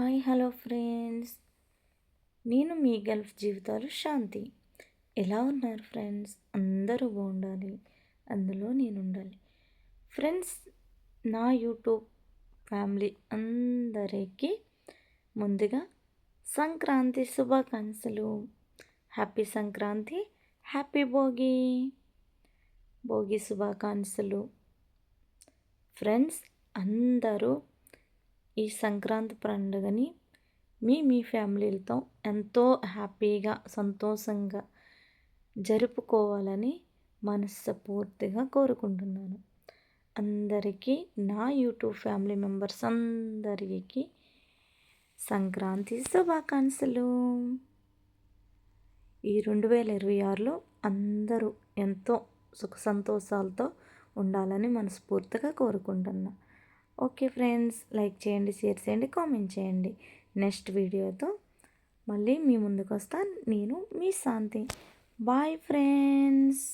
Hi hello friends. నేను మీ Gulf జీవితాలు శాంతి. ఎలా ఉన్నారు ఫ్రెండ్స్? అందరూ బాగుండాలి. అందులో నేను ఉండాలి. ఫ్రెండ్స్ నా యూట్యూబ్ ఫ్యామిలీ అందరికీ ముందుగా సంక్రాంతి శుభాకాంక్షలు. Happy Sankranti happy Bhogi. Bhogi శుభాకాంక్షలు. ఫ్రెండ్స్ అందరూ ఈ సంక్రాంతి పండుగని మీ మీ ఫ్యామిలీలతో ఎంతో హ్యాపీగా సంతోషంగా జరుపుకోవాలని మనస్ఫూర్తిగా కోరుకుంటున్నాను. అందరికీ నా యూట్యూబ్ ఫ్యామిలీ మెంబర్స్ అందరికీ సంక్రాంతి శుభాకాంక్షలు. ఈ రెండు వేల ఇరవై ఆరులో అందరూ ఎంతో సుఖ సంతోషాలతో ఉండాలని మనస్ఫూర్తిగా కోరుకుంటున్నాను ఓకే ఫ్రెండ్స్ లైక్ చేయండి షేర్ చేయండి కామెంట్ చేయండి. నెక్స్ట్ వీడియోతో మళ్ళీ మీ ముందుకు వస్తాను నేను మీ శాంతి. Bye friends.